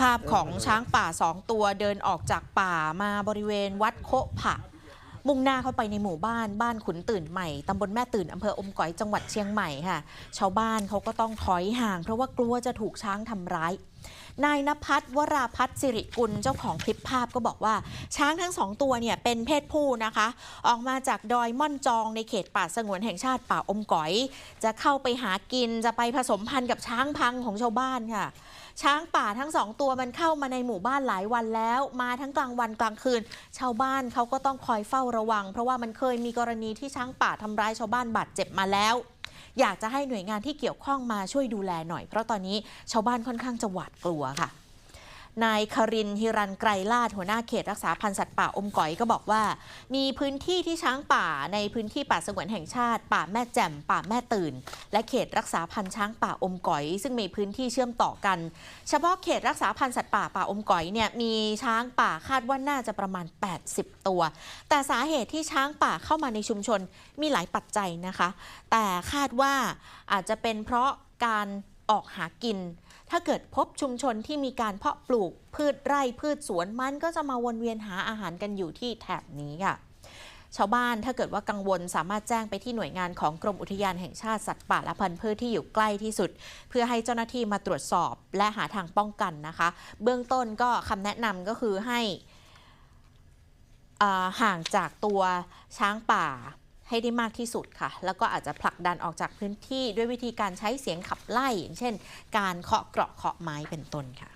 ภาพของช้างป่าสองตัวเดินออกจากป่ามาบริเวณวัดโคผะมุ่งหน้าเข้าไปในหมู่บ้านบ้านขุนตื่นใหม่ตำบลแม่ตื่นอำเภออมก๋อยจังหวัดเชียงใหม่ค่ะ ชาวบ้านเขาก็ต้องถอยห่าง เพราะว่ากลัวจะถูกช้างทำร้ายนายนภัสวราพัฒน์สิริกุลเจ้าของคลิปภาพก็บอกว่า ช้างทั้งสองตัวเนี่ยเป็นเพศผู้นะคะ ออกมาจากดอยม่อนจองในเขตป่าสงวนแห่งชาติป่าอมก๋อย จะเข้าไปหากินจะไปผสมพันธุ์กับช้างพังของชาวบ้านค่ะ ช้างป่าทั้งสองตัวมันเข้ามาในหมู่บ้านหลายวันแล้ว มาทั้งกลางวันกลางคืน ชาวบ้านเขาก็ต้องคอยเฝ้าระวัง เพราะว่ามันเคยมีกรณีที่ช้างป่าทำร้ายชาวบ้านบาดเจ็บมาแล้ว อยากจะให้หน่วยงานที่เกี่ยวข้องมาช่วยดูแลหน่อย เพราะตอนนี้ชาวบ้านค่อนข้างจะหวาดกลัวค่ะ นายครินฮิรันไกรลาดหัวหน้าเขตรักษาพันธุ์สัตว์ป่าอมก๋อยก็บอกว่า มีพื้นที่ที่ช้างป่าในพื้นที่ป่าสงวนแห่งชาติ ป่าแม่แจ่มป่าแม่ตื่น และเขตรักษาพันธุ์ช้างป่าอมก๋อย ซึ่งมีพื้นที่เชื่อมต่อกัน เฉพาะเขตรักษาพันธุ์สัตว์ป่าป่าอมก๋อยเนี่ยมีช้างป่าคาดว่าน่าจะประมาณ 80 ตัว แต่สาเหตุที่ช้างป่าเข้ามาในชุมชนมีหลายปัจจัยนะคะ แต่คาดว่าอาจจะเป็นเพราะการ ออกหากิน ถ้าเกิดพบชุมชนที่มีการเพาะปลูกพืชไร่พืชสวนมันก็จะมาวนเวียนหาอาหารกันอยู่ที่แถบนี้ค่ะชาวบ้านถ้าเกิดว่ากังวลสามารถแจ้งไปที่หน่วยงานของกรมอุทยานแห่งชาติสัตว์ป่าและพันธุ์พืชที่อยู่ใกล้ที่สุด เพื่อให้เจ้าหน้าที่มาตรวจสอบและหาทางป้องกันนะคะ เบื้องต้นก็คำแนะนำก็คือให้ห่างจากตัวช้างป่า ให้ได้มากที่สุดค่ะ แล้วก็อาจจะผลักดันออกจากพื้นที่ด้วยวิธีการใช้เสียงขับไล่ อย่างเช่น การเคาะเกราะเคาะไม้เป็นต้นค่ะ